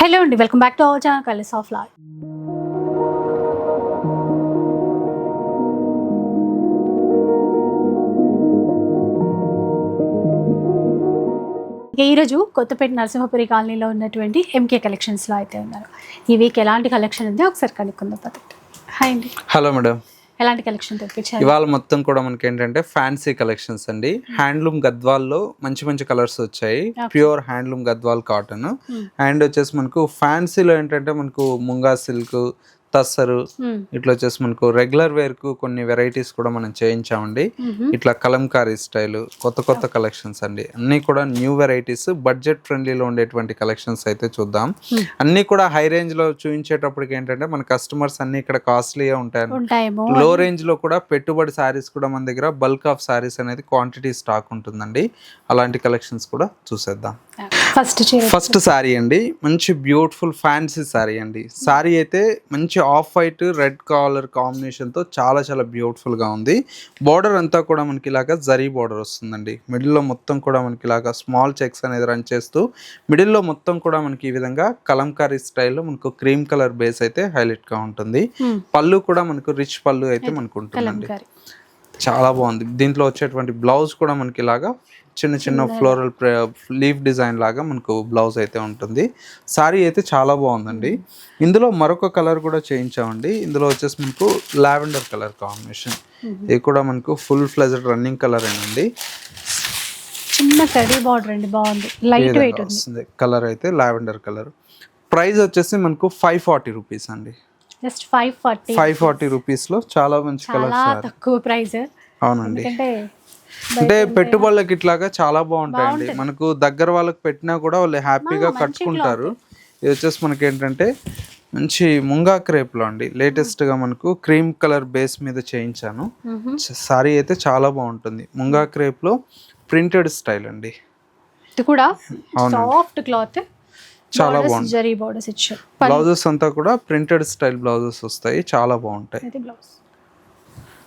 Hello అండి welcome back to our channel కలిస్ ఆఫ్ లాల్ ఈరోజు కొత్తపేట నరసింహపురి కాలనీలో ఉన్నటువంటి ఎంకే కలెక్షన్స్లో అయితే ఉన్నారు. ఈ వీక్ ఎలాంటి కలెక్షన్ ఉంది ఒకసారి కనుక్కుందాం పదండి. హాయ్ అండి హలో మేడం. ఎలాంటి కలెక్షన్ తెప్పించారు? ఇవాళ మొత్తం కూడా మనకి ఏంటంటే ఫ్యాన్సీ కలెక్షన్స్ అండి. హ్యాండ్లూమ్ గద్వాల్లో మంచి మంచి కలర్స్ వచ్చాయి. Pure handloom Gadwal cotton Hmm. And వచ్చేసి మనకు ఫ్యాన్సీలో ఏంటంటే మనకు ముంగా సిల్క్ మ్మ్. ఇట్లా వచ్చేసి మనకు రెగ్యులర్ వేర్కు కొన్ని వెరైటీస్ కూడా మనం చేయించామండి. ఇట్లా కలంకారీ స్టైల్ కొత్త కొత్త కలెక్షన్స్ అండి. అన్ని కూడా న్యూ వెరైటీస్ బడ్జెట్ ఫ్రెండ్లీలో ఉండేటువంటి కలెక్షన్స్ అయితే చూద్దాం. అన్ని కూడా హై రేంజ్లో చూపించేటప్పటికి ఏంటంటే మన కస్టమర్స్ అన్ని ఇక్కడ కాస్ట్లీగా ఉంటాయి లో రేంజ్లో కూడా పెట్టుబడి సారీస్ కూడా మన దగ్గర బల్క్ ఆఫ్ సారీస్ అనేది క్వాంటిటీ స్టాక్ ఉంటుందండి. అలాంటి కలెక్షన్స్ కూడా చూసేద్దాం. ఫస్ట్ ఫస్ట్ సారీ అండి. మంచి బ్యూటిఫుల్ ఫ్యాన్సీ సారీ అండి. సారీ అయితే మంచి ఆఫ్ వైట్ రెడ్ కాలర్ కాంబినేషన్తో చాలా చాలా బ్యూటిఫుల్గా ఉంది. బార్డర్ అంతా కూడా మనకి ఇలాగా జరీ బార్డర్ వస్తుందండి. మిడిల్లో మొత్తం కూడా మనకి ఇలాగా స్మాల్ చెక్స్ అనేది రన్ చేస్తూ మిడిల్లో మొత్తం కూడా మనకి ఈ విధంగా కలంకారీ స్టైల్లో మనకు క్రీమ్ కలర్ బేస్ అయితే హైలైట్గా ఉంటుంది. మ్మ్. పళ్ళు కూడా మనకు రిచ్ పళ్ళు అయితే మనకు ఉంటుందండి. చాలా బాగుంది. దీంట్లో వచ్చేటువంటి బ్లౌజ్ కూడా మనకి ఇలాగా చిన్న చిన్న ఫ్లోరల్ లీఫ్ డిజైన్ లాగా మనకు బ్లౌజ్ అయితే ఉంటుంది. సారీ అయితే చాలా బాగుందండి. ఇందులో మరొక కలర్ కూడా చేయించామండి. ఇందులో వచ్చేసి మనకు లావెండర్ కలర్ కాంబినేషన్ ఇది కూడా మనకు ఫుల్ ఫ్లెజెడ్ రన్నింగ్ కలర్ అండి చిన్న బార్డర్ అండి బాగుంది. లైట్ వెయిట్ వస్తుంది. కలర్ అయితే లావెండర్ కలర్ ప్రైస్ వచ్చేసి మనకు ఫైవ్ ఫార్టీ రూపీస్ అండి. Just five forty five forty రూపీస్లో చాలా మంచి కలర్ తక్కువ ప్రైస్ అవునండి. అంటే పెట్టుబడులకి ఇట్లాగా చాలా బాగుంటాయండి. మనకు దగ్గర వాళ్ళకి పెట్టినా కూడా వాళ్ళు హ్యాపీగా కట్టుకుంటారు. ఇది వచ్చేసి మనకి ఏంటంటే మంచి ముంగా క్రేప్లో అండి. లేటెస్ట్గా మనకు క్రీమ్ కలర్ బేస్ మీద చేయించాను. సారీ అయితే చాలా బాగుంటుంది. ముంగా క్రేప్లో ప్రింటెడ్ స్టైల్ అండి. కూడా సాఫ్ట్ క్లాత్. చాలా ఇచ్చారు. బ్లౌజెస్ అంతా కూడా ప్రింటెడ్ స్టైల్ బ్లౌజెస్ వస్తాయి. చాలా బాగుంటాయి.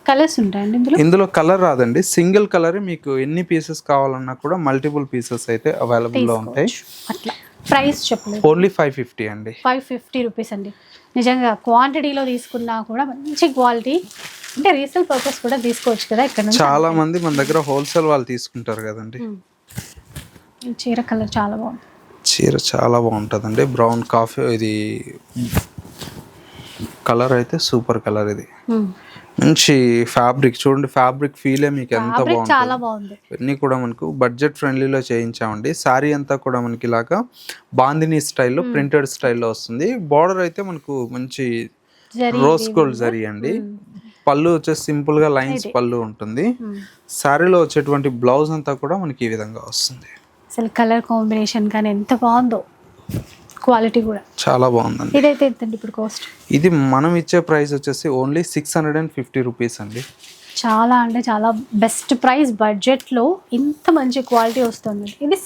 కలర్స్ ఉంటాయండి ఇందులో? ఇందులో కలర్ రాదండి. సింగిల్ కలర్ మీకు ఎన్ని పీసెస్ కావాలన్నా కూడా మల్టిపుల్ పీసెస్ అయితే అవైలబుల్లో ఉంటాయి. అట్లా. ప్రైస్ చెప్పలేదు. ఓన్లీ ఫైవ్ ఫిఫ్టీ అండి. ఫైవ్ ఫిఫ్టీ రూపీస్ అండి. నిజంగా క్వాంటిటీలో తీసుకున్నా కూడా మంచి క్వాలిటీ అంటే రీసేల్ పర్పస్ కూడా తీసుకోవచ్చు కదా ఇక్కడ చాలా మంది మన దగ్గర హోల్సేల్ వాళ్ళు తీసుకుంటారు కదండి. చీర కలర్ చాలా బాగుంది. చీర చాలా బాగుంటుందండి. బ్రౌన్ కాఫీ ఇది. కలర్ అయితే సూపర్ కలర్ ఇది. మంచి ఫ్యాబ్రిక్ చూడండి ఫ్యాబ్రిక్ ఫీలే మీకు ఎంత చాలా బాగుంది. ఇవన్నీ కూడా మనకు బడ్జెట్ ఫ్రెండ్లీలో చేయించామండి. శారీ అంతా కూడా మనకి ఇలాగా బాందిని స్టైల్లో ప్రింటెడ్ స్టైల్లో వస్తుంది. బార్డర్ అయితే మనకు మంచి రోజ్ గోల్డ్ జరీ అండి. పళ్ళు వచ్చేసి సింపుల్గా లైన్స్ పళ్ళు ఉంటుంది. శారీలో వచ్చేటువంటి బ్లౌజ్ అంతా కూడా మనకి ఈ విధంగా వస్తుంది. అసలు కలర్ కాంబినేషన్ కానీ ఎంత బాగుందో. క్వాలిటీ కూడా. చాలా బాగుందండి. ఇదైతే ఎంతండి ఇప్పుడు కాస్ట్? ఇది మనం ఇచ్చే ప్రైస్ వచ్చేసి only six hundred and fifty rupees అండి. చాలా అంటే చాలా బెస్ట్ ప్రైస్ బడ్జెట్లో ఇంత మంచి క్వాలిటీ వస్తుంది. ఇది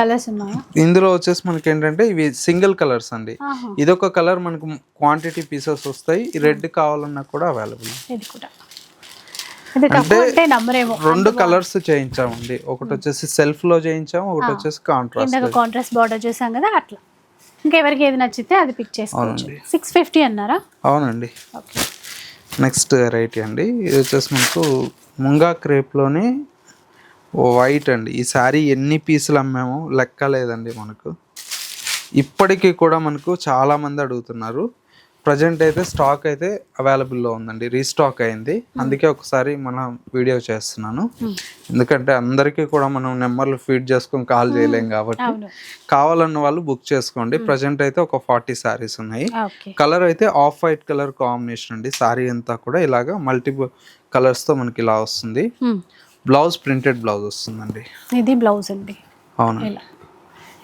కలర్స్ ఉన్నాయా? ఇందులో వచ్చేసి మనకి ఏంటంటే ఇవి సింగిల్ కలర్స్ అండి. ఇదొక కలర్ మనకు క్వాంటిటీ పీసెస్ వస్తాయి. రెడ్ కావాలన్నా కూడా అవైలబుల్. ఇది కూడా. అంటే రెండు కలర్స్ చేయించామండి. ఒకటి వచ్చేసి సెల్ఫ్లో చేయించాము ఒకటి వచ్చేసి కాంట్రాస్ట్ కాంట్రాస్ట్ బార్డర్ చూసాం కదా అట్లా. ఇంకెవరికి ఏది నచ్చితే అది పిక్ చేసుకోవచ్చు. సిక్స్ ఫిఫ్టీ అన్నారా? అవునండి. ఓకే. నెక్స్ట్ వెరైటీ అండి. ఇది వచ్చేసి మనకు ముంగా క్రేప్లోనే వైట్ అండి. ఈ శారీ ఎన్ని పీసులు అమ్మామో లెక్క లేదండి మనకు. ఇప్పటికీ కూడా మనకు చాలా మంది అడుగుతున్నారు. ప్రజెంట్ అయితే స్టాక్ అయితే అవైలబుల్లో ఉందండి. రీస్టాక్ అయింది. అందుకే ఒకసారి మనం వీడియో చేస్తున్నాను. ఎందుకంటే అందరికీ కూడా మనం నెంబర్లు ఫీడ్ చేసుకొని కాల్ చేయలేం కాబట్టి కావాలన్న వాళ్ళు బుక్ చేసుకోండి. ప్రజెంట్ అయితే ఒక ఫార్టీ శారీస్ ఉన్నాయి. కలర్ అయితే ఆఫ్ వైట్ కలర్ కాంబినేషన్ అండి. సారీ అంతా కూడా ఇలాగా మల్టిపుల్ కలర్స్తో మనకి ఇలా వస్తుంది. బ్లౌజ్ ప్రింటెడ్ బ్లౌజ్ వస్తుందండి. ఇది బ్లౌజ్ అండి. అవును ఇలా.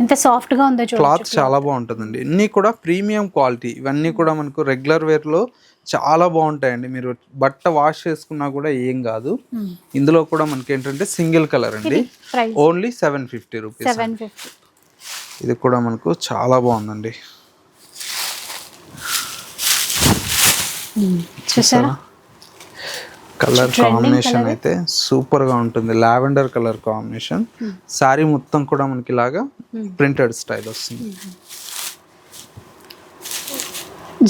ఎంత సాఫ్ట్గా ఉందో క్లాత్ చాలా బాగుంటుందండి. ఇన్ని కూడా ప్రీమియం క్వాలిటీ. ఇవన్నీ కూడా మనకు రెగ్యులర్ వేర్లో చాలా బాగుంటాయండి. మీరు బట్ట వాష్ చేసుకున్నా కూడా ఏం కాదు. ఇందులో కూడా మనకి ఏంటంటే సింగిల్ కలర్ అండి. ఓన్లీ సెవెన్ ఫిఫ్టీ రూపీస్ ఇది కూడా మనకు చాలా బాగుందండి. చూసారా? కలర్ కాంబినేషన్ అయితే సూపర్గా ఉంటుంది లావెండర్ కలర్ కాంబినేషన్ శారీ మొత్తం కూడా మనకి ఇలాగా ప్రింటెడ్ స్టైల్ వస్తుంది.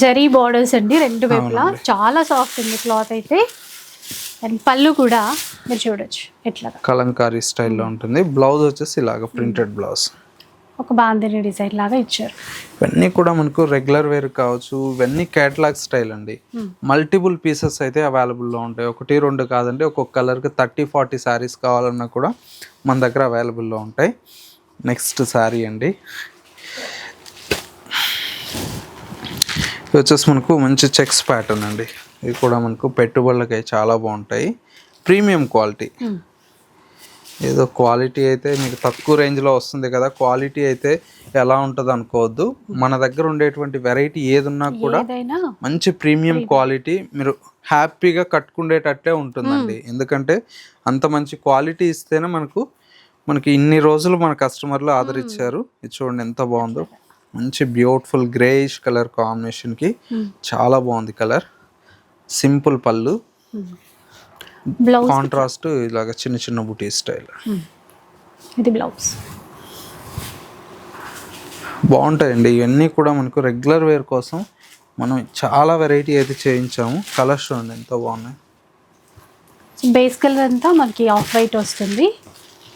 జరీ బార్డర్స్ అండి రెండు వైపులా. చాలా సాఫ్ట్ ఉంది క్లాత్ అయితే. అండ్ పళ్ళు కూడా మీరు చూడొచ్చు ఎట్లా కలంకారీ స్టైల్లో ఉంటుంది. బ్లౌజ్ వచ్చేసి ఇలాగ ప్రింటెడ్ బ్లౌజ్ ఒక బాందిని డిజైన్ లాగా ఇచ్చారు. ఇవన్నీ కూడా మనకు రెగ్యులర్ వేర్ కావచ్చు ఇవన్నీ కేటలాగ్ స్టైల్ అండి. మల్టిపుల్ పీసెస్ అయితే అవైలబుల్లో ఉంటాయి. ఒకటి రెండు కాదండి. ఒక్కొక్క కలర్కి థర్టీ ఫార్టీ శారీస్ కావాలన్నా కూడా మన దగ్గర అవైలబుల్లో ఉంటాయి. నెక్స్ట్ శారీ అండి. ఇది వచ్చేసి మనకు మంచి చెక్స్ ప్యాటర్న్ అండి. ఇది కూడా మనకు పెట్టుబడులకి చాలా బాగుంటాయి. Premium quality. ఏదో క్వాలిటీ అయితే మీకు తక్కువ రేంజ్లో వస్తుంది కదా క్వాలిటీ అయితే ఎలా ఉంటుంది అనుకోవద్దు. మన దగ్గర ఉండేటువంటి వెరైటీ ఏది ఉన్నా కూడా మంచి ప్రీమియం క్వాలిటీ మీరు హ్యాపీగా కట్టుకునేటట్టే ఉంటుందండి. ఎందుకంటే అంత మంచి క్వాలిటీ ఇస్తేనే మనకు మనకి ఇన్ని రోజులు మన కస్టమర్లు ఆదరించారు. ఇది చూడండి ఎంత బాగుందో. మంచి బ్యూటిఫుల్ గ్రేయిష్ కలర్ కాంబినేషన్కి చాలా బాగుంది కలర్. సింపుల్ పళ్ళు. బ్లౌజ్ కాంట్రాస్ట్ ఇలాగ చిన్న చిన్న బుటీ స్టైల్. ఇది బ్లౌజ్ బాగుంటాయండి. ఇవన్నీ కూడా మనకు రెగ్యులర్ వేర్ కోసం మనం చాలా వెరైటీ అయితే చేయించాము. కలర్స్ చూడండి ఎంతో బాగున్నాయి. బేస్ కలర్ అంతా మనకి ఆఫ్ వైట్ వస్తుంది.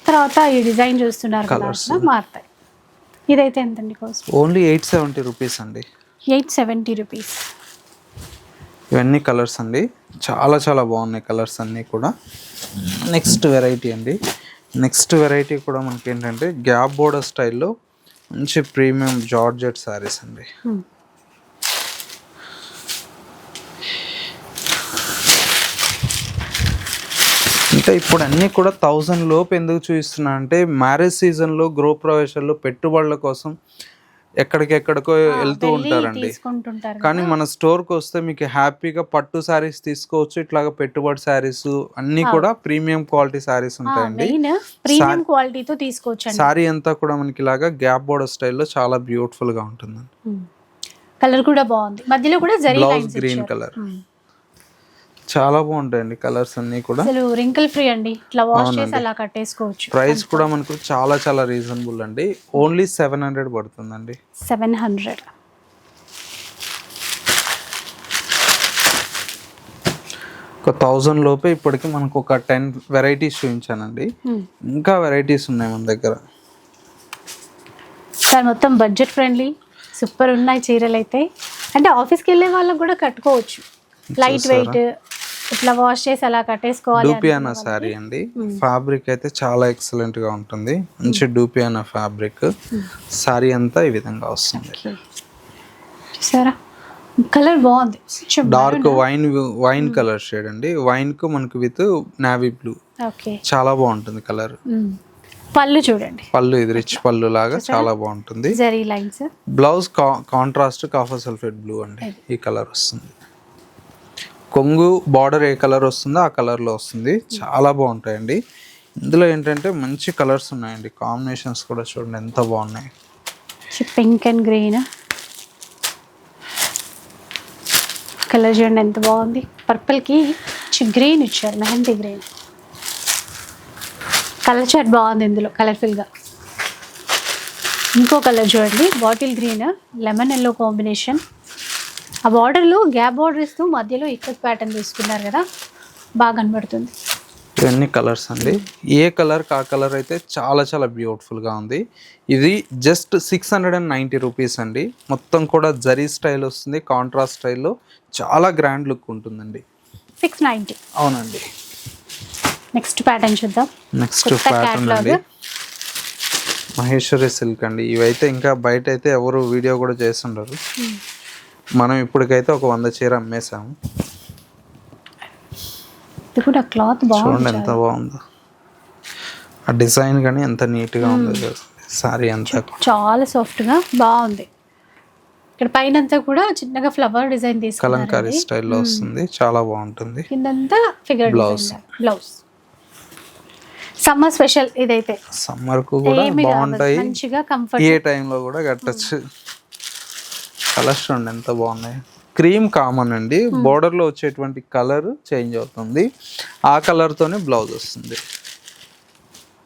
తర్వాత ఈ డిజైన్ చూస్తున్నారు. అట్లా మారుతాయి. ఇదైతే ఎంతండి cost only eight seventy rupees అండి. ఎయిట్ సెవెంటీ రూపీస్ ఇవన్నీ కలర్స్ అండి. చాలా చాలా బాగున్నాయి కలర్స్ అన్నీ కూడా. నెక్స్ట్ వెరైటీ అండి. నెక్స్ట్ వెరైటీ కూడా మనకి ఏంటంటే గ్యాప్ బోర్డర్ స్టైల్లో మంచి ప్రీమియం జార్జెట్ శారీస్ అండి. ఇంకా ఇప్పుడు అన్నీ కూడా థౌజండ్ లోపు ఎందుకు చూపిస్తున్నా అంటే మ్యారేజ్ సీజన్లో గృహ ప్రవేశాల్లో పెట్టుబడుల కోసం ఎక్కడికెక్కడికో వెళ్తూ ఉంటారండి. కానీ మన స్టోర్కి వస్తే మీకు హ్యాపీగా పట్టు శారీస్ తీసుకోవచ్చు ఇట్లాగా పెట్టుబడి శారీస్ అన్నీ కూడా ప్రీమియం క్వాలిటీ శారీస్ ఉంటాయండి. ప్రీమియం క్వాలిటీతో తీసుకోవచ్చు శారీ అంతా కూడా మనకి ఇలాగా గ్యాప్ బోర్డర్ స్టైల్లో చాలా బ్యూటిఫుల్గా ఉంటుంది కలర్ కూడా బాగుంది. మధ్యలో కూడా గ్రీన్ కలర్. చాలా బాగుంటాయండి కలర్స్ అన్నీ కూడా. అసలు రింకిల్ ఫ్రీ అండి. ఇట్లా వాష్ చేసి అలా కట్టేసుకోవచ్చు. ప్రైస్ కూడా మనకు చాలా చాలా రీజనబుల్ అండి. ఓన్లీ సెవెన్ హండ్రెడ్ పడుతుందండి. సెవెన్ హండ్రెడ్ ఒక థౌజండ్ లోపే ఇప్పటికి మనకు ఒక టెన్ వెరైటీస్ చూపించానండి. ఇంకా వెరైటీస్ ఉన్నాయి మన దగ్గర. సార్ మొత్తం బడ్జెట్ ఫ్రెండ్లీ సూపర్ ఉన్నాయి చీరలు అయితే అంటే ఆఫీస్కి వెళ్ళే వాళ్ళకి కూడా కట్టుకోవచ్చు. లైట్ వెయిట్ ఇట్లా వాష్ చేసి అలా కట్టేసుకోవాలి డూపియానా శారీ అండి. ఫ్యాబ్రిక్ అయితే చాలా ఎక్సలెంట్గా ఉంటుంది. మంచి డూపియానా ఫ్యాబ్రిక్ శారీ అంతా ఈ విధంగా వస్తుంది. చూసారా? కలర్ బాగుంది. Dark wine wine colour shade అండి. వైన్కు మనకు విత్ నావీ బ్లూ ఓకే. చాలా బాగుంటుంది కలర్ పళ్ళు చూడండి. పళ్ళు ఇది రిచ్ పళ్ళు లాగా చాలా బాగుంటుంది. Zari lines blouse contrast copper sulphate blue అండి. ఈ కలర్ వస్తుంది. కొంగు బార్డర్ ఏ కలర్ వస్తుందో ఆ కలర్లో వస్తుంది. చాలా బాగుంటాయండి. ఇందులో ఏంటంటే మంచి కలర్స్ ఉన్నాయండి. కాంబినేషన్స్ కూడా చూడండి ఎంత బాగున్నాయి. Pink and green. కలర్ చూడండి ఎంత బాగుంది. పర్పుల్కి గ్రీన్ ఇచ్చారు మెహందీ గ్రీన్. కలర్ చాట్ బాగుంది ఇందులో కలర్ఫుల్గా. ఇంకో కలర్ చూడండి bottle green lemon yellow combination. ఆ బార్డర్లో గ్యాప్ బార్డర్ ఇస్తూ మధ్యలో ఇక్కత్ ప్యాటర్న్ తీసుకున్నారు కదా బాగా కనబడుతుంది. ఇవన్నీ కలర్స్ అండి. ఏ కలర్ ఆ కలర్ అయితే చాలా చాలా బ్యూటిఫుల్గా ఉంది. ఇది just six hundred and ninety rupees అండి. మొత్తం కూడా జరీ స్టైల్ వస్తుంది కాంట్రాస్ట్ స్టైల్లో చాలా గ్రాండ్ లుక్ ఉంటుందండి. Six ninety. అవునండి. నెక్స్ట్ ప్యాటర్న్ చూద్దాం. Next pattern. అండి. మహేశ్వరి సిల్క్ అండి. ఇవైతే ఇంకా బయట అయితే ఎవరు వీడియో కూడా చేస్తుండరు. మనం ఇప్పటికైతే ఒక వంద చీర అమ్మేసాము కూడా క్లాత్ చూడండి బాగుంది ఎంత బాగుందో. ఆ డిజైన్ కానీ ఎంత నీట్గా ఉందో సారీ అంతా కూడా. చాలా సాఫ్ట్గా బాగుంది. ఇక్కడ పైన అంతా కూడా చిన్నగా ఫ్లవర్ డిజైన్ తీసుకున్నారు కలంకారీ స్టైల్లో వస్తుంది. చాలా బాగుంటుంది. కిందంతా figure Blouse. Blouse summer special ఇదైతే. సమ్మర్కు కూడా ఏమి కాదు, బాగుంటాయి. మంచిగా కంఫర్ట్ ఏ టైంలో కూడా కట్టచ్చు. కలర్స్ చూడండి ఎంత బాగున్నాయి. క్రీమ్ కామన్ అండి. Border లో వచ్చేటువంటి కలర్ చేంజ్ అవుతుంది. ఆ కలర్ తోనే బ్లౌజ్ వస్తుంది.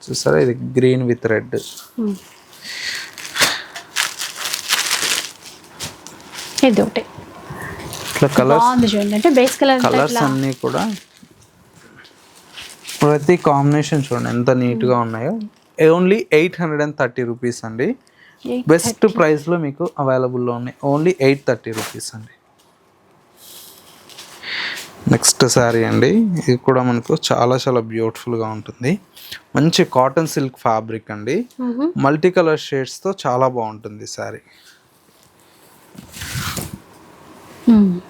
చూసారా ఇది గ్రీన్ విత్ రెడ్. ఇది ఒకటి. ఇట్లా కలర్స్ అంటే బేస్ కలర్ కలర్స్ అన్నీ కూడా ప్రతి కాంబినేషన్ చూడండి ఎంత నీట్గా ఉన్నాయో. Only eight hundred and thirty rupees అండి. బెస్ట్ ప్రైస్లో మీకు అవైలబుల్లో ఉన్నాయి. ఓన్లీ ఎయిట్ థర్టీ రూపీస్ అండి. నెక్స్ట్ శారీ అండి. ఇది కూడా మనకు చాలా చాలా బ్యూటిఫుల్గా ఉంటుంది. మంచి కాటన్ సిల్క్ ఫ్యాబ్రిక్ అండి. మల్టీ కలర్ షేడ్స్తో చాలా బాగుంటుంది శారీ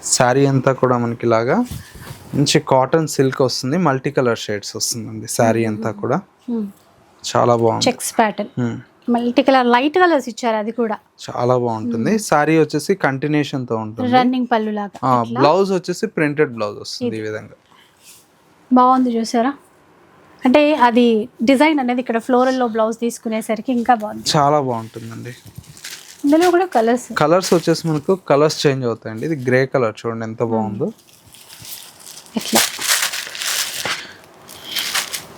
శారీ అంతా కూడా మనకి ఇలాగా మంచి కాటన్ సిల్క్ వస్తుంది. మల్టీ కలర్ షేడ్స్ వస్తుందండి. శారీ అంతా కూడా. చాలా బాగుంది. Checks pattern. Multi colour light colours ఇచ్చారు అది కూడా. చాలా బాగుంటుంది. శారీ వచ్చేసి కంటిన్యూషన్తో ఉంటుంది. రన్నింగ్ పళ్ళు లాగా. బ్లౌజ్ వచ్చేసి ప్రింటెడ్ బ్లౌజ్ వస్తుంది ఈ విధంగా. బాగుంది చూసారా? అంటే అది డిజైన్ అనేది ఇక్కడ ఫ్లోరల్లో బ్లౌజ్ తీసుకునేసరికి ఇంకా బాగుంది. చాలా బాగుంటుందండి. ఇందులో కూడా కలర్స్ కలర్స్ వచ్చేసి మనకు కలర్స్ చేంజ్ అవుతాయండి. ఇది గ్రే కలర్ చూడండి ఎంత బాగుందో. ఇట్లా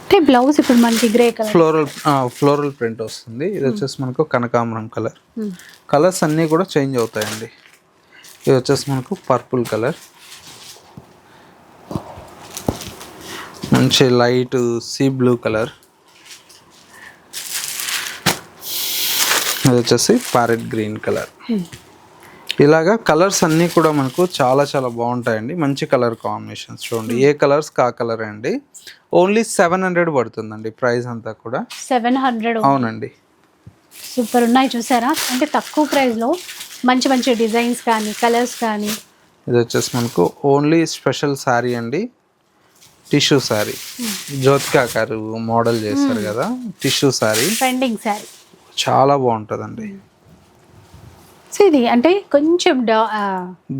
అంటే బ్లౌజ్ ఇప్పుడు మనకి grey colour. Floral floral print వస్తుంది. ఇది వచ్చేసి మనకు కనకాంబరం కలర్. కలర్స్ అన్నీ కూడా చేంజ్ అవుతాయండి. ఇది వచ్చేసి మనకు పర్పుల్ కలర్. మంచి లైట్ సీ బ్లూ కలర్. ఇది వచ్చేసి ప్యారెట్ గ్రీన్ కలర్. ఇలాగా కలర్స్ అన్నీ కూడా మనకు చాలా చాలా బాగుంటాయండి. మంచి కలర్ కాంబినేషన్స్ చూడండి. ఏ కలర్స్ కా కలర్ అండి? ఓన్లీ సెవెన్ హండ్రెడ్ పడుతుందండి ప్రైస్ అంతా కూడా. సెవెన్ హండ్రెడ్ అవునండి. సూపర్ ఉన్నాయి చూసారా? అంటే తక్కువ ప్రైస్లో మంచి మంచి డిజైన్స్ కానీ కలర్స్ కానీ. ఇది వచ్చేసి మనకు ఓన్లీ స్పెషల్ శారీ అండి. టిష్యూ శారీ జ్యోతికా గారు మోడల్ చేశారు కదా టిష్యూ శారీ ట్రెండింగ్ శారీ చాలా బాగుంటుందండి. సో ఇది అంటే కొంచెం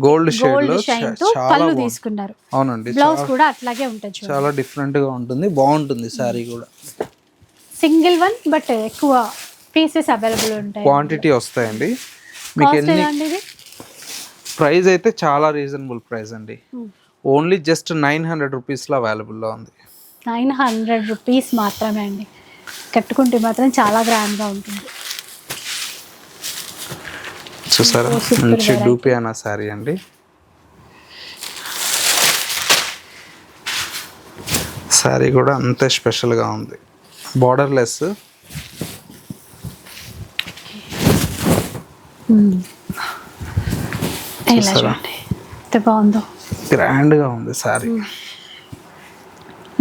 గోల్డ్ షేడ్ గోల్డ్ షైన్తో పళ్ళు తీసుకున్నారు. అవునండి బ్లౌజ్ కూడా అట్లాగే ఉంటుంది చాలా డిఫరెంట్గా ఉంటుంది బాగుంటుంది శారీ కూడా. సింగిల్ వన్ బట్ ఎక్కువ పీసెస్ అవైలబుల్ ఉంటాయి. క్వాంటిటీ వస్తాయండి. మీకు ఎన్ని ప్రైస్ అయితే చాలా రీజనబుల్ ప్రైస్ అండి. ఓన్లీ జస్ట్ నైన్ హండ్రెడ్ రూపీస్లో అవైలబుల్లో ఉంది. నైన్ హండ్రెడ్ రూపీస్ మాత్రమే అండి. కట్టుకుంటే మాత్రం చాలా గ్రాండ్గా ఉంటుంది. చూసారా? మంచి. డూపియానా శారీ అండి. శారీ కూడా అంతే స్పెషల్గా ఉంది. బార్డర్లెస్ బాగుందో. గ్రాండ్గా ఉంది శారీ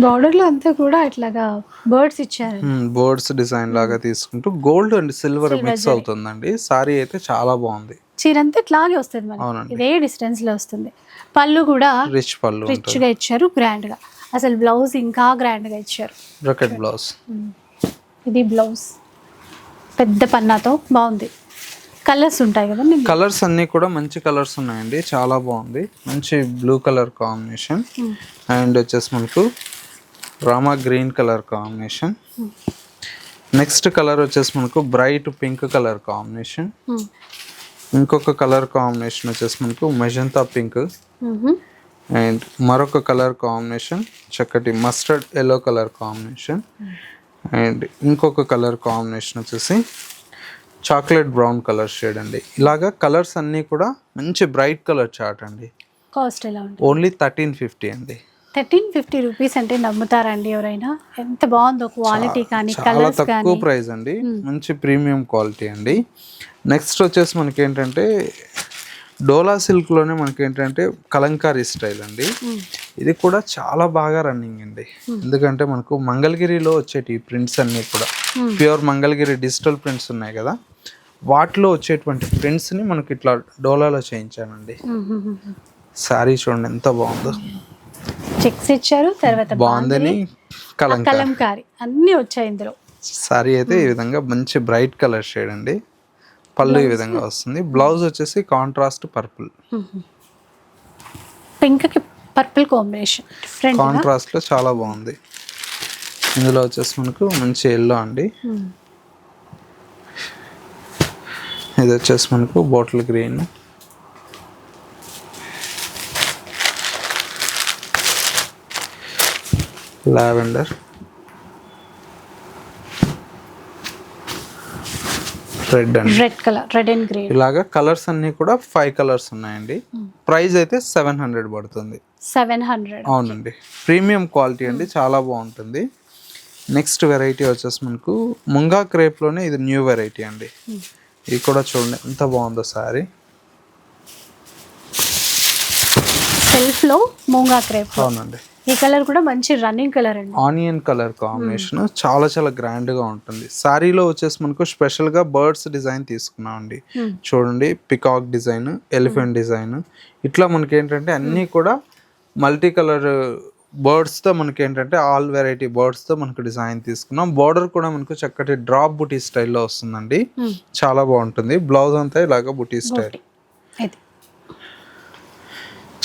బార్డర్లో అంతా కూడా ఇట్లాగా బర్డ్స్ ఇచ్చారు. బోర్డ్స్ డిజైన్ లాగా తీసుకుంటూ గోల్డ్ అండ్ సిల్వర్ మిక్స్ అవుతుందండి. శారీ అయితే చాలా బాగుంది. చీర అంతా ఇట్లాగే వస్తుంది మనకి. ఇదే డిస్టెన్స్లో వస్తుంది. పళ్ళు కూడా రిచ్ పళ్ళు రిచ్గా ఇచ్చారు గ్రాండ్గా. అసలు బ్లౌజ్ ఇంకా గ్రాండ్గా ఇచ్చారు. బ్రకెట్ బ్లౌజ్ ఇది బ్లౌజ్ పెద్ద పన్నాతో బాగుంది. కలర్స్ ఉంటాయి కదా కలర్స్ అన్నీ కూడా మంచి కలర్స్ ఉన్నాయండి. చాలా బాగుంది. మంచి బ్లూ కలర్ కాంబినేషన్ అండ్ వచ్చేసి మనకు Rama green colour combination. Next colour వచ్చేసి మనకు బ్రైట్ పింక్ కలర్ కాంబినేషన్. మ్మ్. ఇంకొక కలర్ కాంబినేషన్ వచ్చేసి మనకు మెజంతా పింక్. మ్మ్. అండ్ మరొక కలర్ కాంబినేషన్ చక్కటి mustard yellow colour combination. And ఇంకొక కలర్ కాంబినేషన్ వచ్చేసి చాక్లెట్ బ్రౌన్ కలర్ షేడ్ అండి. ఇలాగా కలర్స్ అన్నీ కూడా మంచి బ్రైట్ కలర్ చార్ట్ అండి. కాస్ట్ ఎలా ఓన్లీ థర్టీన్ ఫిఫ్టీ అండి. థర్టీన్ ఫిఫ్టీ రూపీస్ అంటే నమ్ముతారండి ఎవరైనా. ఎంత బాగుందో క్వాలిటీ కానీ చాలా తక్కువ ప్రైస్ అండి. మంచి ప్రీమియం క్వాలిటీ అండి. నెక్స్ట్ వచ్చేసి మనకి ఏంటంటే డోలా సిల్క్లోనే మనకి ఏంటంటే కలంకారీ స్టైల్ అండి. ఇది కూడా చాలా బాగా రన్నింగ్ అండి. ఎందుకంటే మనకు మంగళగిరిలో వచ్చేటి ప్రింట్స్ అన్నీ కూడా. ప్యూర్ మంగళగిరి డిజిటల్ ప్రింట్స్ ఉన్నాయి కదా. వాటిలో వచ్చేటువంటి ప్రింట్స్ని మనకి ఇట్లా డోలాలో చేయించానండి శారీ చూడండి ఎంత బాగుందో. చెక్స్ ఇచ్చారు తర్వాత బాగుందని కలంకారీ. అన్నీ వచ్చాయి ఇందులో. సారీ అయితే ఈ విధంగా మంచి బ్రైట్ కలర్ షేడ్ అండి. పళ్ళు ఈ విధంగా వస్తుంది. బ్లౌజ్ వచ్చేసి కాంట్రాస్ట్ పర్పుల్. పింక్కి పర్పుల్ కాంబినేషన్ కాంట్రాస్ట్లో చాలా బాగుంది. ఇందులో వచ్చేసి మనకు మంచి ఎల్లో అండి. ఇది వచ్చేసి మనకు బాటిల్ గ్రీన్ లావెండర్. రెడ్ అండి red colour red and green ఇలాగా కలర్స్ అన్ని కూడా ఫైవ్ కలర్స్ ఉన్నాయండి. ప్రైస్ అయితే సెవెన్ హండ్రెడ్ పడుతుంది. సెవెన్ హండ్రెడ్ అవునండి. ప్రీమియం క్వాలిటీ అండి చాలా బాగుంటుంది. నెక్స్ట్ వెరైటీ వచ్చేసి మనకు ముంగా క్రేప్లోనే ఇది న్యూ వెరైటీ అండి. ఇది కూడా చూడండి ఎంత బాగుందో సారీ. సెల్ఫ్లో మూంగా క్రేప్. అవునండి. ఈ కలర్ కూడా మంచి రన్నింగ్ కలర్ అండి. ఆనియన్ కలర్ కాంబినేషన్ చాలా చాలా grand గా ఉంటుంది. సారీలో వచ్చేసి మనకు special గా బర్డ్స్ డిజైన్ తీసుకున్నాం అండి. చూడండి పికాక్ డిజైన్ ఎలిఫెంట్ డిజైన్. ఇట్లా మనకి ఏంటంటే అన్నీ కూడా మల్టీ కలర్తో మనకి ఏంటంటే ఆల్ వెరైటీ తో మనకు డిజైన్ తీసుకున్నాం. బార్డర్ కూడా మనకు చక్కటి డ్రాప్ బుటీ స్టైల్లో వస్తుందండి. చాలా బాగుంటుంది. బ్లౌజ్ అంతా ఇలాగా బుటీ స్టైల్.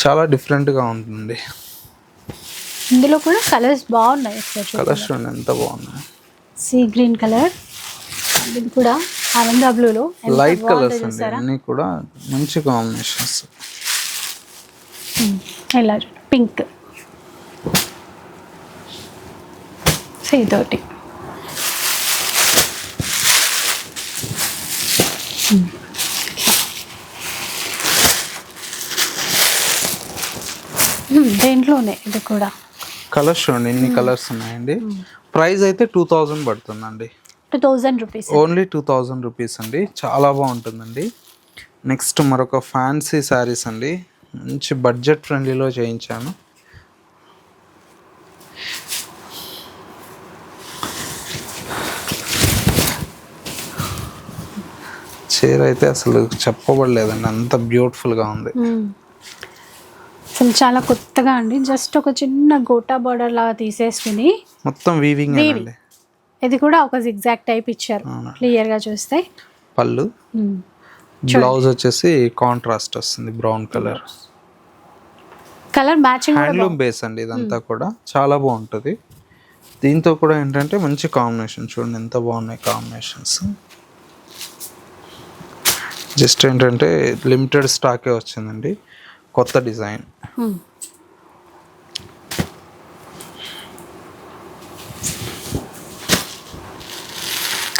చాలా different గా ఉంటుంది ఇందులో కూడా కలర్స్ బాగున్నాయి. కలర్స్ చూడండి ఎంత బాగున్నాయి. సీ గ్రీన్ కలర్ ఇది కూడా ఆనంద బ్లూలో లైట్ కలర్స్ అండి అన్నీ కూడా మంచి కాంబినేషన్స్ ఇలా పింక్. సో ఇదొకటి దేంట్లోనే ఇది కూడా. కలర్స్ చూడండి ఎన్ని కలర్స్ ఉన్నాయండి. ప్రైస్ అయితే టూ థౌజండ్ పడుతుందండి. Two thousand rupees only two thousand rupees అండి. చాలా బాగుంటుందండి. నెక్స్ట్ మరొక ఫ్యాన్సీ శారీస్ అండి. మంచి బడ్జెట్ ఫ్రెండ్లీలో చేయించాను. చీర అయితే అసలు చెప్పబడలేదండి. అంత బ్యూటిఫుల్గా ఉంది. మ్మ్. అసలు చాలా కొత్తగా అండి. జస్ట్ ఒక చిన్న గోటా బార్డర్ లాగా తీసేసుకుని మొత్తం వీవింగ్ ఇది కూడా ఒక జిగ్జాక్ట్ టైప్ ఇచ్చారు. క్లియర్గా చూస్తే. పళ్ళు. బ్లౌజ్ వచ్చేసి కాంట్రాస్ట్ వస్తుంది brown colour colour matching handloom base అండి ఇదంతా కూడా. చాలా బాగుంటుంది. దీంతో కూడా ఏంటంటే మంచి కాంబినేషన్ చూడండి ఎంత బాగున్నాయి కాంబినేషన్స్ జస్ట్ ఏంటంటే లిమిటెడ్ స్టాకే వచ్చిందండి. కొత్త డిజైన్.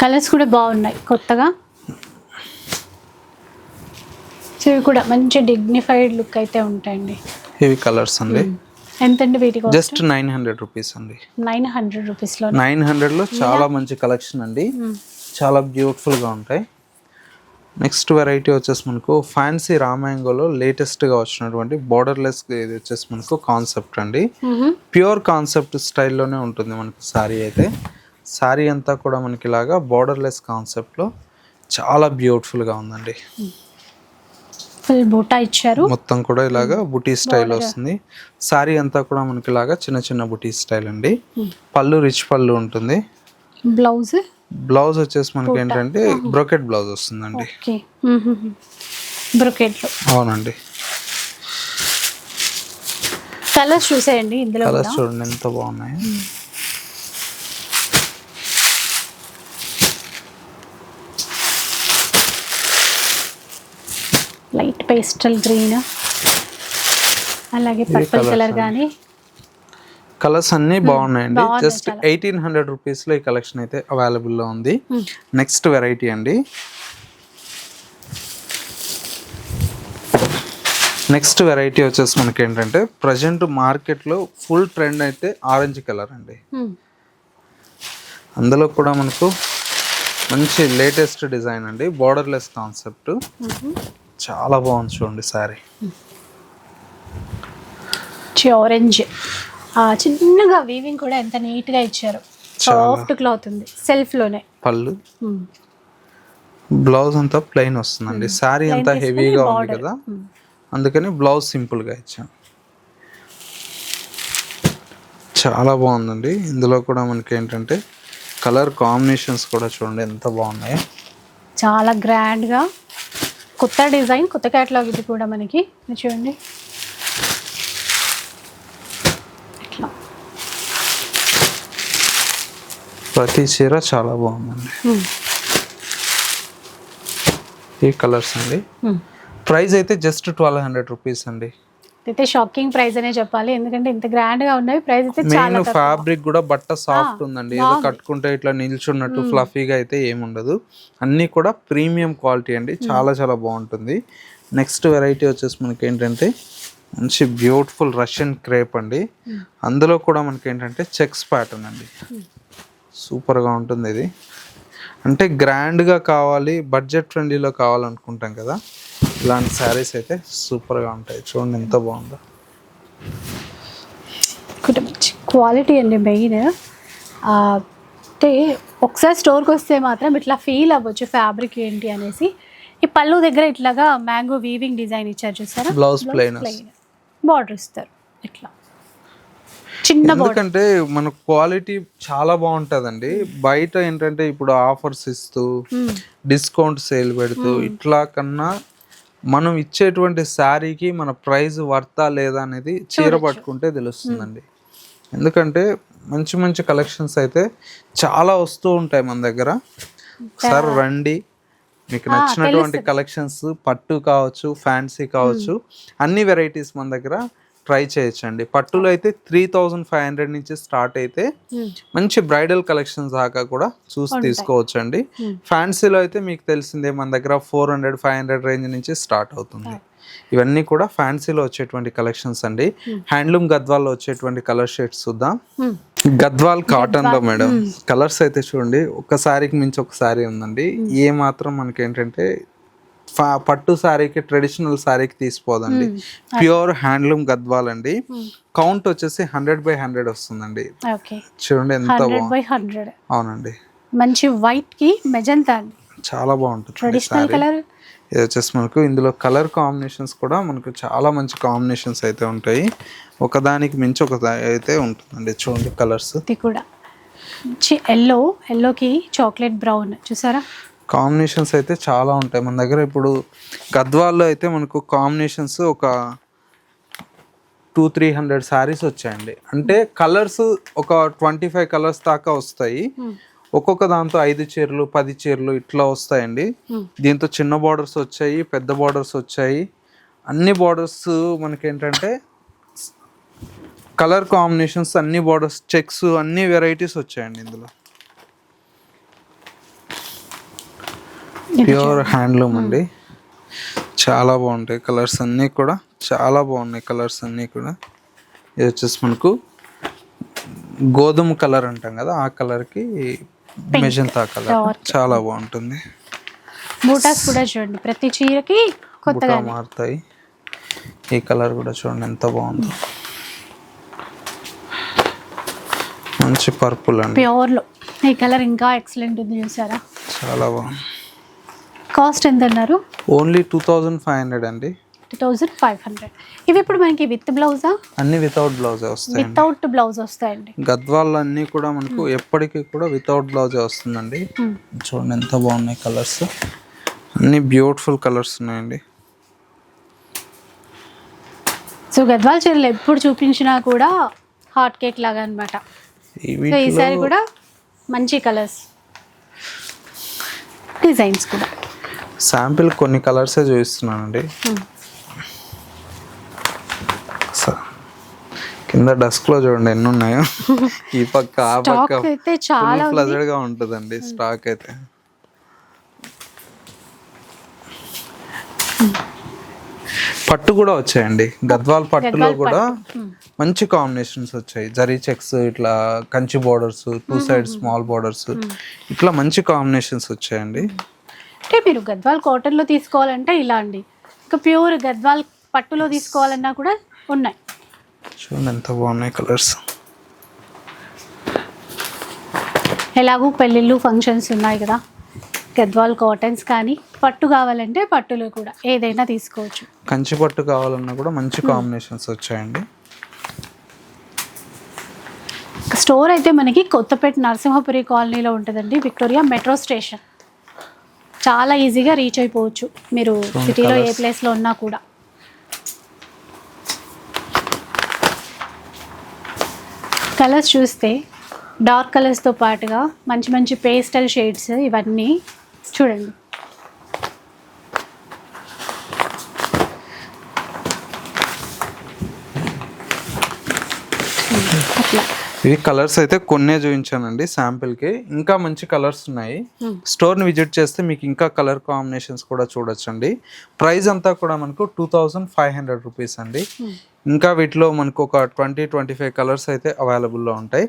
కలర్స్ కూడా బాగున్నాయి కొత్తగా. ఇవి కూడా మంచి డిగ్నిఫైడ్ లుక్ అయితే ఉంటాయండి. ఇవి కలర్స్ అండి. ఎంతండి వీటికి జస్ట్ నైన్ హండ్రెడ్ రూపీస్ అండి. నైన్ హండ్రెడ్ రూపీస్లో నైన్ హండ్రెడ్లో చాలా మంచి కలెక్షన్ అండి. చాలా బ్యూటిఫుల్గా ఉంటాయి. నెక్స్ట్ వెరైటీ వచ్చేసి మనకు ఫ్యాన్సీ రామాయంగోలో లేటెస్ట్గా వచ్చినటువంటి బార్డర్లెస్ ఇది వచ్చేసి మనకు కాన్సెప్ట్ అండి. ప్యూర్ కాన్సెప్ట్ స్టైల్లోనే ఉంటుంది మనకు శారీ అయితే. శారీ అంతా కూడా మనకి ఇలాగా బార్డర్లెస్ కాన్సెప్ట్లో చాలా బ్యూటిఫుల్గా ఉందండి. ఫుల్ బూటా ఇచ్చారు. మొత్తం కూడా ఇలాగా బుటీ స్టైల్ వస్తుంది. శారీ అంతా కూడా మనకి ఇలాగా చిన్న చిన్న బుటీ స్టైల్ అండి. పళ్ళు రిచ్ పళ్ళు ఉంటుంది. బ్లౌజ్ బ్లౌజ్ వచ్చేసి మనకి ఏంటంటే బ్రోకెట్ బ్లౌజ్ వస్తుందండి. ఓకే. బ్రొకెట్లో. అవునండి. కలర్స్ చూసేయండి ఇందులో కలర్స్ చూడండి ఎంత బాగున్నాయి. Light pastel green. అలాగే పర్పుల్ కలర్. కానీ కలర్స్ అన్నీ బాగున్నాయండి. బాగున్నాయి జస్ట్ ఎయిటీన్ హండ్రెడ్ రూపీస్లో ఈ కలెక్షన్ అయితే అవైలబుల్లో ఉంది. నెక్స్ట్ వెరైటీ అండి. నెక్స్ట్ వెరైటీ వచ్చేసి మనకి ఏంటంటే ప్రజెంట్ మార్కెట్లో ఫుల్ ట్రెండ్ అయితే ఆరెంజ్ కలర్ అండి. అందులో కూడా మనకు మంచి లేటెస్ట్ డిజైన్ అండి. Borderless concept. చాలా బాగుంది చూడండి సారీ. ఆరెంజ్ చిన్నగా వీవింగ్ కూడా ఎంత నీట్గా ఇచ్చారు. సాఫ్ట్ క్లాత్ ఉంది. సెల్ఫ్లోనే. పళ్ళు. Hmm. బ్లౌజ్ అంతా ప్లెయిన్ వస్తుందండి. శారీ అంతా హెవీగా ఉంది కదా. అందుకని బ్లౌజ్ సింపుల్గా ఇచ్చాం. చాలా బాగుందండి. ఇందులో కూడా మనకి ఏంటంటే కలర్ కాంబినేషన్స్ కూడా చూడండి ఎంత బాగున్నాయి. చాలా గ్రాండ్గా. కొత్త డిజైన్ కొత్త కేటలాగ్ ఇది కూడా మనకి. చూడండి. ప్రతి చీర చాలా బాగుందండి. ఈ కలర్స్ అండి. ప్రైస్ అయితే జస్ట్ ట్వెల్వ్ హండ్రెడ్ రూపీస్ అండి. అయితే షాకింగ్ ప్రైస్ అనే చెప్పాలి. ఎందుకంటే ఇంత గ్రాండ్గా ఉన్నవి ప్రైస్ అయితే చాలా. ఫ్యాబ్రిక్ కూడా బట్ట సాఫ్ట్ ఉందండి. ఏదో కట్టుకుంటే ఇట్లా నిల్చున్నట్టు ఫ్లఫీగా అయితే ఏముండదు. అన్నీ కూడా ప్రీమియం క్వాలిటీ అండి. చాలా చాలా బాగుంటుంది. నెక్స్ట్ వెరైటీ వచ్చేసి మనకి ఏంటంటే మంచి బ్యూటిఫుల్ రష్యన్ క్రేప్ అండి. అందులో కూడా మనకి ఏంటంటే చెక్స్ ప్యాటర్న్ అండి. సూపర్గా ఉంటుంది ఇది. అంటే గ్రాండ్గా కావాలి బడ్జెట్ ఫ్రెండ్లీలో కావాలనుకుంటాం కదా. ఇలాంటి శారీస్ అయితే సూపర్గా ఉంటాయి. చూడండి ఎంత బాగుందో. క్వాలిటీ అండి మెయిన్. అంటే ఒకసారి స్టోర్కి వస్తే మాత్రం ఇట్లా ఫీల్ అవ్వచ్చు ఫ్యాబ్రిక్ ఏంటి అనేసి. ఈ పళ్ళు దగ్గర ఇట్లాగా మ్యాంగో వీవింగ్ డిజైన్ ఇచ్చారు చూసారా? బ్లౌజ్ ప్లెయిన్ బార్డర్ ఇస్తారు. ఇట్లా. చిన్న ఎందుకంటే మన క్వాలిటీ చాలా బాగుంటుందండి. బయట ఏంటంటే ఇప్పుడు ఆఫర్స్ ఇస్తూ డిస్కౌంట్ సేల్ పెడుతూ ఇట్లా కన్నా మనం ఇచ్చేటువంటి శారీకి మన ప్రైస్ వర్తా లేదా అనేది చీర పట్టుకుంటే తెలుస్తుందండి. ఎందుకంటే మంచి మంచి కలెక్షన్స్ అయితే చాలా వస్తూ ఉంటాయి మన దగ్గర. ఒకసారి రండి. మీకు నచ్చినటువంటి కలెక్షన్స్ పట్టు కావచ్చు ఫ్యాన్సీ కావచ్చు అన్ని వెరైటీస్ మన దగ్గర ట్రై చేయొచ్చండి. పట్టులో అయితే త్రీ థౌజండ్ ఫైవ్ హండ్రెడ్ నుంచి స్టార్ట్ అయితే మంచి బ్రైడల్ కలెక్షన్స్ దాకా కూడా చూసి తీసుకోవచ్చు అండి ఫ్యాన్సీలో అయితే మీకు తెలిసిందే మన దగ్గర four hundred five hundred range నుంచి స్టార్ట్ అవుతుంది. ఇవన్నీ కూడా ఫ్యాన్సీలో వచ్చేటువంటి కలెక్షన్స్ అండి. హ్యాండ్లూమ్ గద్వాల్లో వచ్చేటువంటి కలర్ షేడ్స్ చూద్దాం. గద్వాల్ కాటన్లో మేడం. కలర్స్ అయితే చూడండి ఒక సారీకి మించి ఒక సారీ ఉందండి. ఏ మాత్రం మనకి ఏంటంటే పట్టు సారీకి ట్రెడిషనల్ సారీకి తీసిపోదండి. ప్యూర్ హ్యాండ్లూమ్ గద్వాల్ అండి కౌంట్ వచ్చేసి హండ్రెడ్ బై హండ్రెడ్ వస్తుందండి. ఓకే. చూడండి ఎంత అవునండి. మంచి వైట్కి మెజంతా చాలా బాగుంటుంది ట్రెడిషనల్ కలర్ ఇది వచ్చేసి మనకు ఇందులో కలర్ కాంబినేషన్స్ కూడా మనకు చాలా మంచి కాంబినేషన్స్ అయితే ఉంటాయి. ఒకదానికి మించి ఒక అయితే ఉంటుందండి చూడండి కలర్స్ కూడా. ఎల్లో ఎల్లోకి చాక్లెట్ బ్రౌన్ చూసారా? కాంబినేషన్స్ అయితే చాలా ఉంటాయి. మన దగ్గర ఇప్పుడు గద్వాల్లో అయితే మనకు కాంబినేషన్స్ ఒక టూ త్రీ హండ్రెడ్ శారీస్ వచ్చాయండి. అంటే కలర్స్ ఒక ట్వంటీ ఫైవ్ కలర్స్ దాకా వస్తాయి. ఒక్కొక్క దాంతో ఐదు చీరలు పది చీరలు ఇట్లా వస్తాయండి. దీంతో చిన్న బార్డర్స్ వచ్చాయి పెద్ద బార్డర్స్ వచ్చాయి. అన్ని బార్డర్స్ మనకి ఏంటంటే కలర్ కాంబినేషన్స్ అన్ని బార్డర్స్ చెక్స్ అన్ని వెరైటీస్ వచ్చాయండి ఇందులో. ప్యూర్ హ్యాండ్లూమ్ అండి. చాలా బాగుంటాయి కలర్స్ అన్నీ కూడా. చాలా బాగున్నాయి కలర్స్ అన్నీ కూడా. ఇది వచ్చేసి మనకు గోధుమ కలర్ అంటాం కదా ఆ కలర్కి మెజంతా కలర్. చాలా బాగుంటుంది. బూటాస్ కూడా చూడండి. ప్రతి చీరకి కొత్తగా మారుతాయి. ఈ కలర్ కూడా చూడండి ఎంత బాగుందో. మంచి పర్పుల్ అండి. ప్యూర్లో. ఈ కలర్ ఇంకా ఎక్సలెంట్ ఉంది చూసారా? చాలా బాగుంది. కాస్ట్ ఎంత అన్నారు only two thousand five hundred అండి. Two thousand five hundred. ఇవి ఇప్పుడు మనకి విత్ బ్లౌజా? అన్ని వితౌట్ బ్లౌజే వస్తాయండి. వితౌట్ బ్లౌజ్ వస్తాయండి. గద్వాళ్ళు అన్నీ కూడా మనకు ఎప్పటికీ కూడా వితౌట్ బ్లౌజే వస్తుందండి. Hmm. చూడండి ఎంత బాగున్నాయి కలర్స్. అన్ని బ్యూటిఫుల్ కలర్స్ ఉన్నాయండి. సో గద్వాల్ చీరలు ఎప్పుడు చూపించినా కూడా హాట్ కేక్ లాగా అనమాట సో ఈసారి కూడా మంచి కలర్స్. డిజైన్స్ కూడా. శాంపిల్ కొన్ని కలర్సే చూపిస్తున్నానండి. కింద డస్క్లో చూడండి ఎన్ని ఉన్నాయో ఈ పక్క ఆ పక్క చాలా ఉంది. ఫ్లజెడ్గా ఉంటుందండి స్టాక్ అయితే. పట్టు కూడా వచ్చాయండి. గద్వాల్ పట్టులో కూడా. మంచి కాంబినేషన్స్ వచ్చాయి. జరీ చెక్స్ ఇట్లా Kanchi borders two side small borders ఇట్లా మంచి కాంబినేషన్స్ వచ్చాయండి. అంటే మీరు గద్వాల్ కాటన్లో తీసుకోవాలంటే ఇలా అండి. ఇంకా ప్యూర్ గద్వాల్ పట్టులో తీసుకోవాలన్నా కూడా ఉన్నాయి. చూడండి ఎంత బాగున్నాయి కలర్స్. ఎలాగూ పెళ్ళిళ్ళు ఫంక్షన్స్ ఉన్నాయి కదా. గద్వాల్ కాటన్స్ కానీ పట్టు కావాలంటే పట్టులో కూడా ఏదైనా తీసుకోవచ్చు. కంచి పట్టు కావాలన్నా కూడా మంచి కాంబినేషన్స్ వచ్చాయండి. స్టోర్ అయితే మనకి కొత్తపేట నరసింహపురి కాలనీలో ఉంటుందండి. Victoria metro station. చాలా ఈజీగా రీచ్ అయిపోవచ్చు. మీరు సిటీలో ఏ ప్లేస్లో ఉన్నా కూడా. కలర్స్ చూస్తే డార్క్ కలర్స్తో పాటుగా మంచి మంచి పేస్టల్ షేడ్స్ ఇవన్నీ చూడండి. ఇవి కలర్స్ అయితే కొన్నే చూపించానండి శాంపిల్కి. ఇంకా మంచి కలర్స్ ఉన్నాయి. స్టోర్ని విజిట్ చేస్తే మీకు ఇంకా కలర్ కాంబినేషన్స్ కూడా చూడొచ్చండి. ప్రైస్ అంతా కూడా మనకు two thousand five hundred rupees అండి. ఇంకా వీటిలో మనకు ఒక ట్వంటీ ట్వంటీ ఫైవ్ కలర్స్ అయితే అవైలబుల్లో ఉంటాయి.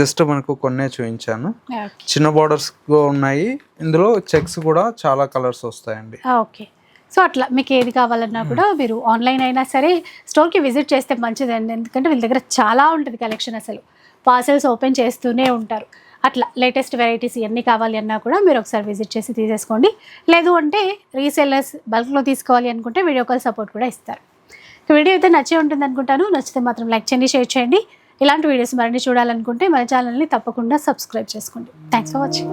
జస్ట్ మనకు కొన్నే చూపించాను. చిన్న బార్డర్స్ ఉన్నాయి. ఇందులో చెక్స్ కూడా చాలా కలర్స్ వస్తాయండి. ఓకే సో అట్లా మీకు ఏది కావాలన్నా కూడా మీరు ఆన్లైన్ అయినా సరే స్టోర్కి విజిట్ చేస్తే మంచిదండి. ఎందుకంటే వీళ్ళ దగ్గర చాలా ఉంటుంది కలెక్షన్ అసలు. పార్సెల్స్ ఓపెన్ చేస్తూనే ఉంటారు. అట్లా లేటెస్ట్ వెరైటీస్ ఎన్ని కావాలి అన్నా కూడా మీరు ఒకసారి విజిట్ చేసి తీసేసుకోండి. లేదు అంటే రీసెల్లర్స్ బల్క్లో తీసుకోవాలి అనుకుంటే వీడియో కాల్ సపోర్ట్ కూడా ఇస్తారు. వీడియో అయితే నచ్చే ఉంటుంది అనుకుంటాను. నచ్చితే మాత్రం లైక్ చేయండి షేర్ చేయండి. ఇలాంటి వీడియోస్ మరిన్ని చూడాలనుకుంటే మన ఛానల్ని తప్పకుండా సబ్స్క్రైబ్ చేసుకోండి. Thanks for watching.